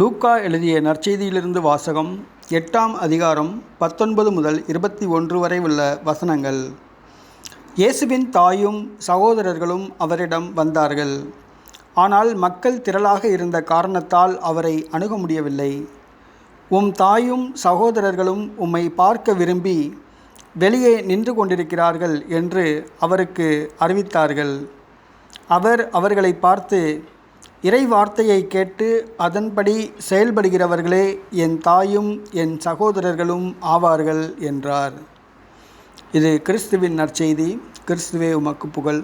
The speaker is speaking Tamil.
லூக்கா எழுதிய நற்செய்தியிலிருந்து வாசகம் எட்டாம் அதிகாரம் பத்தொன்பது முதல் இருபத்தி ஒன்று வரை உள்ள வசனங்கள். இயேசுவின் தாயும் சகோதரர்களும் அவரிடம் வந்தார்கள். ஆனால் மக்கள் திரளாக இருந்த காரணத்தால் அவரை அணுக முடியவில்லை. உம் தாயும் சகோதரர்களும் உம்மை பார்க்க விரும்பி வெளியே நின்று கொண்டிருக்கிறார்கள் என்று அவருக்கு அறிவித்தார்கள். அவர் அவர்களை பார்த்து இறை வார்த்தையை கேட்டு அதன்படி செயல்படுகிறவர்களே என் தாயும் என் சகோதரர்களும் ஆவார்கள் என்றார். இது கிறிஸ்துவின் நற்செய்தி. கிறிஸ்துவே உமக்கு புகழ்.